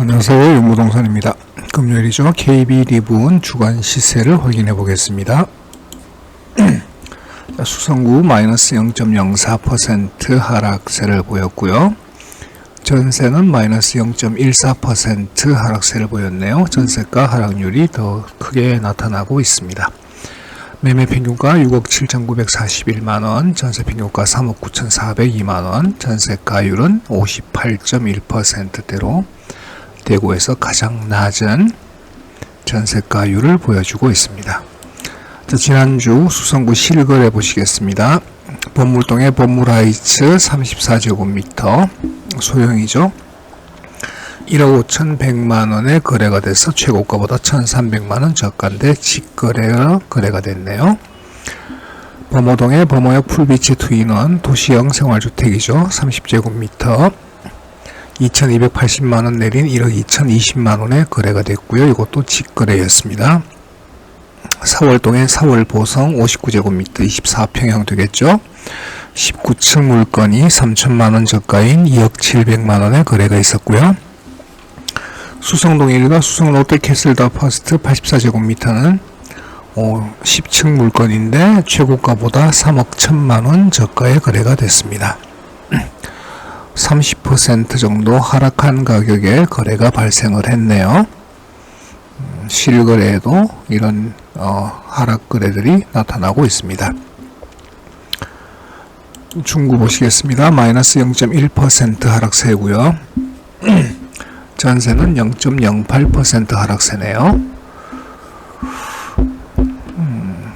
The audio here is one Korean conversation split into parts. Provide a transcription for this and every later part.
안녕하세요. 윤무동산입니다. 금요일이죠. KB 리본 주간 시세를 확인해 보겠습니다. 자, 수성구 마이너스 0.04% 하락세를 보였고요. 전세는 마이너스 0.14% 하락세를 보였네요. 전세가 하락률이 더 크게 나타나고 있습니다. 매매 평균가 6억 7,941만원, 전세 평균가 3억 9,402만원, 전세가율은 58.1%대로 대구에서 가장 낮은 전세가율을 보여주고 있습니다. 자, 지난주 수성구 실거래 보시겠습니다. 법물동의 법물하이츠 34제곱미터 소형이죠. 1억 5,100만 원에 거래가 돼서 최고가보다 1,300만 원 저가인데 직거래가 거래가 됐네요. 범어동의 범어역 풀비치 투인원 도시형 생활주택이죠. 30제곱미터 2,280만원 내린 1억 2,020만원에 거래가 됐고요. 이것도 직거래였습니다. 4월동의 4월 보성 59제곱미터 24평형 되겠죠. 19층 물건이 3천만원 저가인 2억 700만원에 거래가 있었고요. 수성동 1과 수성 롯데캐슬 더 퍼스트 84제곱미터는 어, 10층 물건인데 최고가보다 3억 1천만원 저가에 거래가 됐습니다. 30% 정도 하락한 가격에 거래가 발생을 했네요. 음, 실거래에도 이런 어, 하락 거래들이 나타나고 있습니다. 중구 보시겠습니다. 마이너스 0.1% 하락세고요. 전세는 0.08% 하락세네요. 음,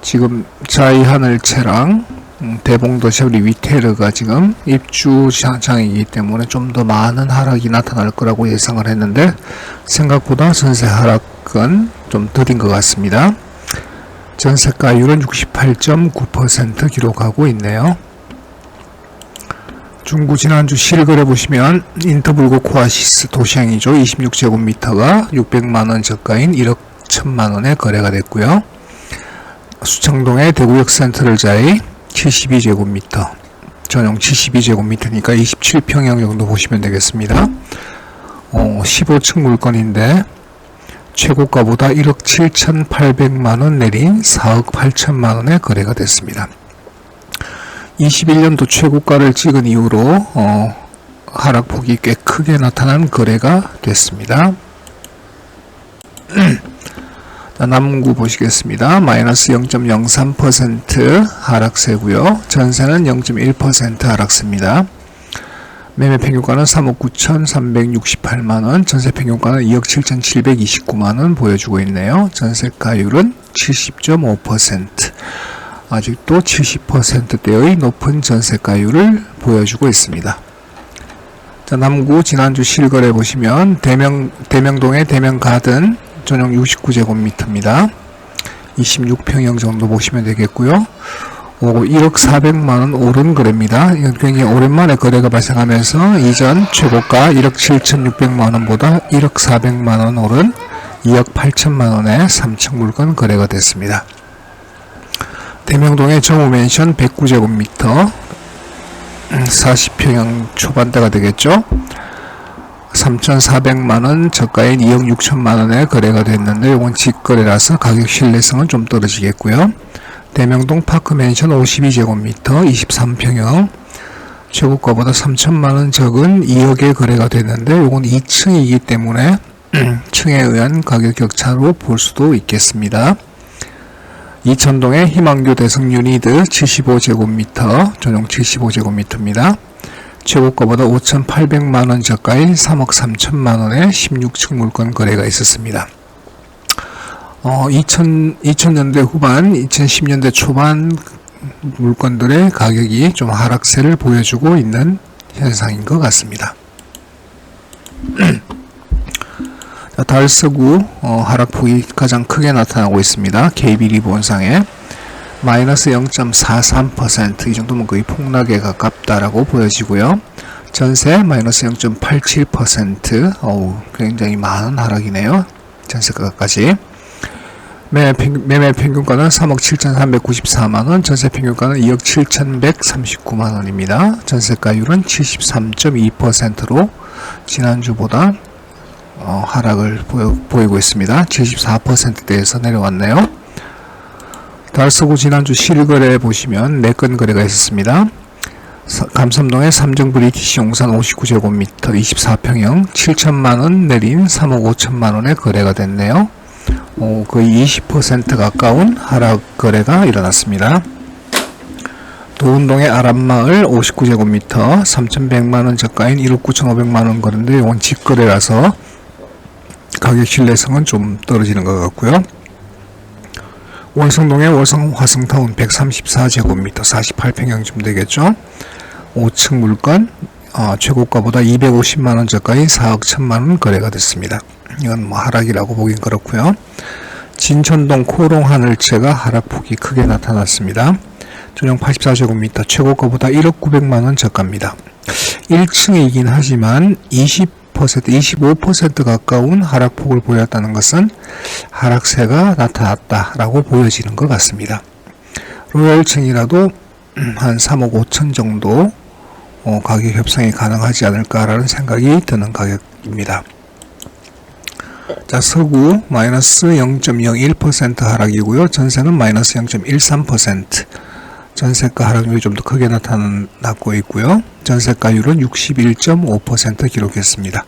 지금 자이하늘채랑 음, 대봉도시 우리 위테르가 지금 입주 장이기 때문에 좀 더 많은 하락이 나타날 거라고 예상을 했는데 생각보다 전세 하락은 좀 더딘 것 같습니다. 전세가율은 68.9% 기록하고 있네요. 중구 지난주 실거래 보시면 인터블고 코아시스 도시항이죠. 26제곱미터가 600만원 저가인 1억 1000만원에 거래가 됐고요. 수청동의 대구역 센트럴자이 72제곱미터 전용 72제곱미터니까 27평형 정도 보시면 되겠습니다. 어, 15층 물건인데 최고가보다 1억 7,800만원 내린 4억 8천만원에 거래가 됐습니다. 21년도 최고가를 찍은 이후로 어, 하락폭이 꽤 크게 나타난 거래가 됐습니다. 남구 보시겠습니다. 마이너스 0.03% 하락세고요. 전세는 0.1% 하락세입니다. 매매 평균가는 3억 9,368만원, 전세 평균가는 2억 7,729만원 보여주고 있네요. 전세가율은 70.5%. 아직도 70%대의 높은 전세가율을 보여주고 있습니다. 자, 남구 지난주 실거래 보시면 대명, 대명동의 대명가든 전용 69제곱미터입니다. 26평형 정도 보시면 되겠고요. 오, 1억 400만원 오른 거래입니다. 이건 굉장히 오랜만에 거래가 발생하면서 이전 최고가 1억 7,600만원보다 1억 400만원 오른 2억 8천만원의 3층 물건 거래가 됐습니다. 대명동의 정우맨션 109제곱미터 40평형 초반대가 되겠죠. 3,400만 원 저가인 2억 6천만 원에 거래가 됐는데 이건 직거래라서 가격 신뢰성은 좀 떨어지겠고요. 대명동 파크맨션 52제곱미터 23평형 최고가보다 3천만 원 적은 2억에 거래가 됐는데 이건 2층이기 때문에 층에 의한 가격 격차로 볼 수도 있겠습니다. 이천동의 희망교 대성 유니드 75제곱미터 전용 75제곱미터입니다. 최고가보다 5,800만 원 저가인 3억 3천만 원의 16층 물건 거래가 있었습니다. 어, 2000, 2000년대 후반, 2010년대 초반 물건들의 가격이 좀 하락세를 보여주고 있는 현상인 것 같습니다. 달서구 어, 하락폭이 가장 크게 나타나고 있습니다. KB 리본상에 마이너스 0.43%이 정도면 거의 폭락에 가깝다라고 보여지고요. 전세 마이너스 0.87% 어우 굉장히 많은 하락이네요. 전세가까지 매매, 평균가는 3억 7,394만원, 전세 평균가는 2억 7,139만원입니다. 전세가율은 73.2%로 지난주보다 어, 하락을 보여, 보이고 있습니다. 74%대에서 내려왔네요. 달서구 지난주 실거래 보시면 4건 거래가 있었습니다. 서- 감삼동의 삼정 브리티시 용산 59제곱미터 24평형 7천만원 내린 3억 5천만원에 거래가 됐네요. 어, 거의 20% 가까운 하락 거래가 일어났습니다. 도운동의 아람마을 59제곱미터 3,100만원 저가인 1억 9,500만원 거래인데 이건 직거래라서 가격 신뢰성은 좀 떨어지는 것 같고요. 월성동의 월성 화성타운 134제곱미터 48평형쯤 되겠죠. 5층 물건 어, 최고가보다 250만원 저가인 4억 1천만원 거래가 됐습니다. 이건 뭐 하락이라고 보긴 그렇고요. 진천동 코롱 하늘채가 하락폭이 크게 나타났습니다. 전용 84제곱미터 최고가보다 1억 900만원 저가입니다. 1층이긴 하지만 20% 25% 가까운 하락폭을 보였다는 것은 하락세가 나타났다라고 보여지는 것 같습니다. 로열층이라도 한 3억 5천 정도 어, 가격 협상이 가능하지 않을까라는 생각이 드는 가격입니다. 자, 서구 마이너스 0.01% 하락이고요. 전세는 마이너스 0.13%. 전세가 하락률이 좀 더 크게 나타났고 있고요. 전세가율은 61.5% 기록했습니다.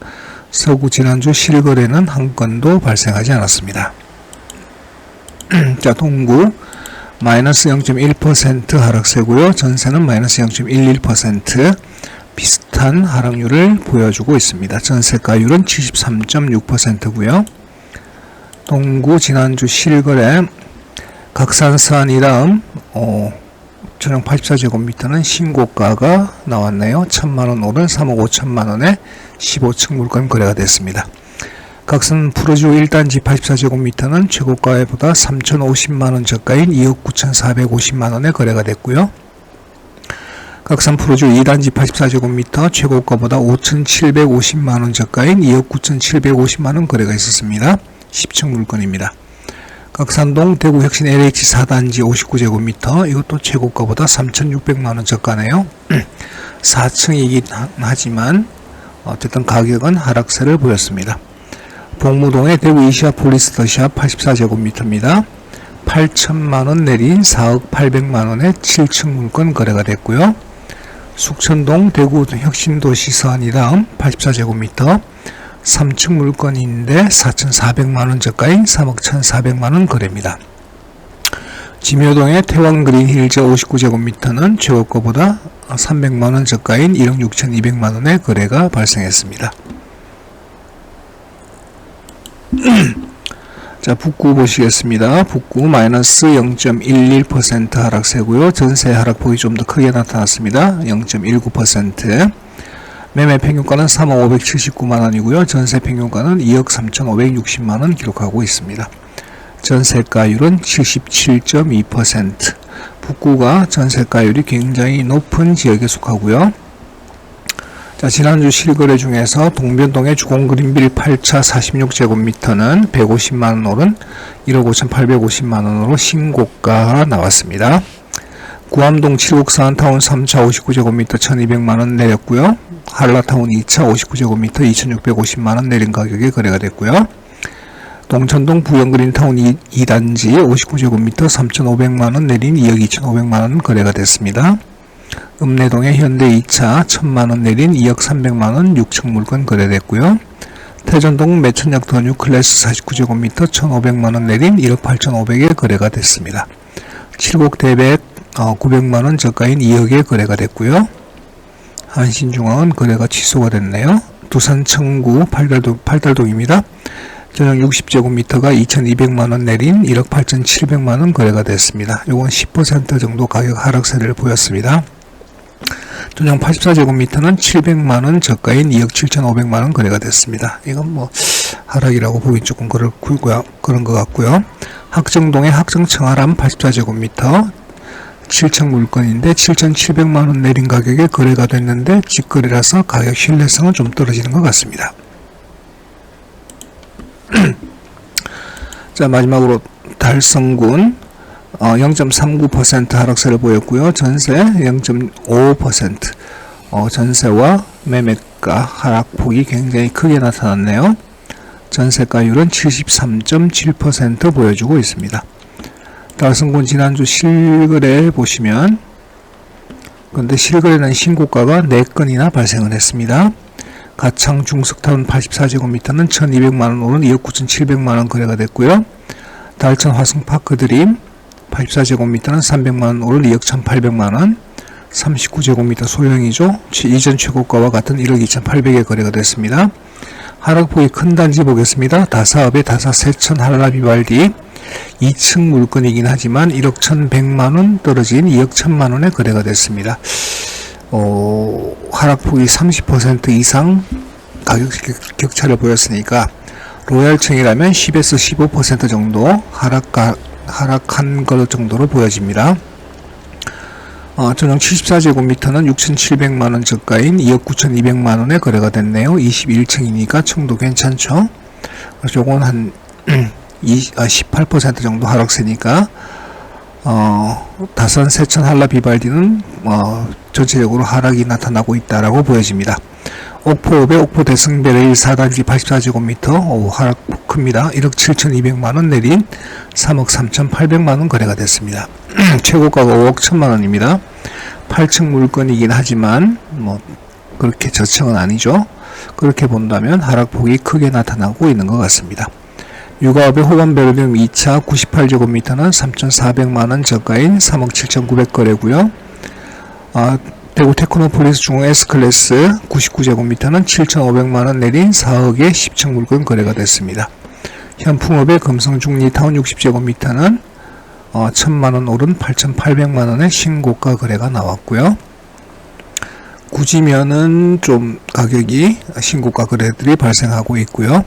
서구 지난주 실거래는 한 건도 발생하지 않았습니다. 자, 동구 마이너스 0.1% 하락세고요. 전세는 마이너스 0.11% 비슷한 하락률을 보여주고 있습니다. 전세가율은 73.6%고요. 동구 지난주 실거래 각산산 이 다음 어, 전용 84제곱미터는 신고가가 나왔네요. 1000만원 오른 3억 5천만원에 15층 물건 거래가 됐습니다. 각선 푸르주 1단지 84제곱미터는 최고가보다 3,050만원 저가인 2억 9,450만원에 거래가 됐고요. 각산 푸르주 2단지 84제곱미터 최고가보다 5,750만원 저가인 2억 9,750만원 거래가 있었습니다. 10층 물건입니다. 각산동 대구 혁신 LH 4단지 59제곱미터 이것도 최고가보다 3,600만원 저가네요. 4층이긴 하지만 어쨌든 가격은 하락세를 보였습니다. 복무동의 대구 이시아 폴리스 더샵 84제곱미터입니다. 8천만원 내린 4억 8백만원에 7층 물건 거래가 됐고요. 숙천동 대구 혁신도시 서안이랑 84제곱미터 3층 물건인데 4,400만원 저가인 3억 1,400만원 거래입니다. 지묘동의 태왕 그린 힐즈 59제곱미터는 최고가보다 300만원 저가인 1억 6,200만원의 거래가 발생했습니다. 자, 북구 보시겠습니다. 북구 마이너스 0.11% 하락세고요. 전세 하락폭이 좀 더 크게 나타났습니다. 0.19%. 매매 평균가는 3억 579만 원이고요. 전세 평균가는 2억 3,560만 원 기록하고 있습니다. 전세가율은 77.2%. 북구가 전세가율이 굉장히 높은 지역에 속하고요. 자, 지난주 실거래 중에서 동변동의 주공 그린빌 8차 46제곱미터는 150만원 오른 1억 5,850만원으로 신고가가 나왔습니다. 구암동 7곡사한 타운 3차 59제곱미터 1200만원 내렸고요. 한라타운 2차 59제곱미터 2650만원 내린 가격에 거래가 됐고요. 동천동 부영그린타운 2, 2단지 59제곱미터 3500만원 내린 2억 2500만원 거래가 됐습니다. 읍내동의 현대 2차 1000만원 내린 2억 300만원 6층 물건 거래됐고요. 태전동 매천역 더뉴 클래스 49제곱미터 1500만원 내린 1억 8500에 거래가 됐습니다. 칠곡 대백 어, 900만원 저가인 2억에 거래가 됐고요. 한신중앙은 거래가 취소가 됐네요. 두산 청구 팔달동, 팔달동입니다. 전용 60제곱미터가 2200만원 내린 1억 8700만원 거래가 됐습니다. 요건 10% 정도 가격 하락세를 보였습니다. 전용 84제곱미터는 700만원 저가인 2억 7500만원 거래가 됐습니다. 이건 뭐 하락이라고 보기 조금 그렇고요. 그런 것 같고요. 학정동의 학정청아람 84제곱미터 7층 물건인데 7,700만원 내린 가격에 거래가 됐는데 직거래라서 가격 신뢰성은 좀 떨어지는 것 같습니다. 자, 마지막으로 달성군 어, 0.39% 하락세를 보였고요. 전세 0.5% 어, 전세와 매매가 하락폭이 굉장히 크게 나타났네요. 전세가율은 73.7% 보여주고 있습니다. 달성군 지난주 실거래 보시면 근데 실거래는 신고가가 4건이나 발생을 했습니다. 가창 중석타운 84제곱미터는 1200만원 오른 2억 9700만원 거래가 됐고요. 달천 화성파크 드림 84제곱미터는 300만원 오른 2억 1800만원 39제곱미터 소형이죠. 최- 이전 최고가와 같은 1억 2800에 거래가 됐습니다. 하락폭이 큰 단지 보겠습니다. 다사업의 다사 세천 한라비발디 2층 물건이긴 하지만 1억 1100만원 떨어진 2억 1000만원에 거래가 됐습니다. 어, 하락폭이 30% 이상 가격 격- 격차를 보였으니까 로얄층이라면 10에서 15% 정도 하락가, 하락한 것 정도로 보여집니다. 어, 전용 74제곱미터는 6,700만원 저가인 2억 9,200만원에 거래가 됐네요. 21층이니까 층도 괜찮죠. 요건 한 20, 아, 18% 정도 하락세니까 어, 다산 세천 한라 비발디는 어, 전체적으로 하락이 나타나고 있다라고 보여집니다. 옥포읍의 옥포 대승베레일 4단지 84제곱미터 오, 하락 큽니다. 1억 7,200만원 내린 3억 3,800만원 거래가 됐습니다. 최고가가 5억 1천만원입니다. 8층 물건이긴 하지만 뭐 그렇게 저층은 아니죠. 그렇게 본다면 하락폭이 크게 나타나고 있는 것 같습니다. 육아업의 호반 베르듐 2차 98제곱미터는 3,400만원 저가인 3억 7,900 거래고요. 아, 대구 테크노폴리스 중앙 S클래스 99제곱미터는 7,500만원 내린 4억의 10층 물건 거래가 됐습니다. 현풍업의 금성중리 타운 60제곱미터는 어, 1,000만원 오른 8,800만원의 신고가 거래가 나왔고요. 구지면은 좀 가격이 신고가 거래들이 발생하고 있고요.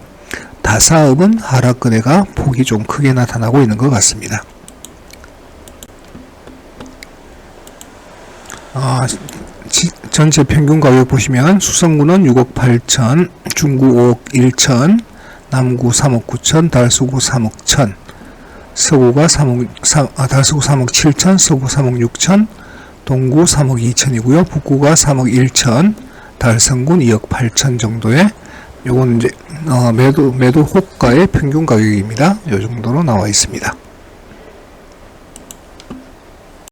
다사업은 하락 거래가 폭이 좀 크게 나타나고 있는 것 같습니다. 아, 지- 전체 평균 가격 보시면 수성구는 6억 8천, 중구 5억 1천, 남구 3억 9천, 달수구 3억 1천, 서구가 3억, 3, 아, 달수구 3억 7천, 서구 3억 6천, 동구 3억 2천이고요. 북구가 3억 1천, 달성군 2억 8천 정도의 요건 이제 어, 매도 매도 호가의 평균 가격입니다. 요 정도로 나와 있습니다.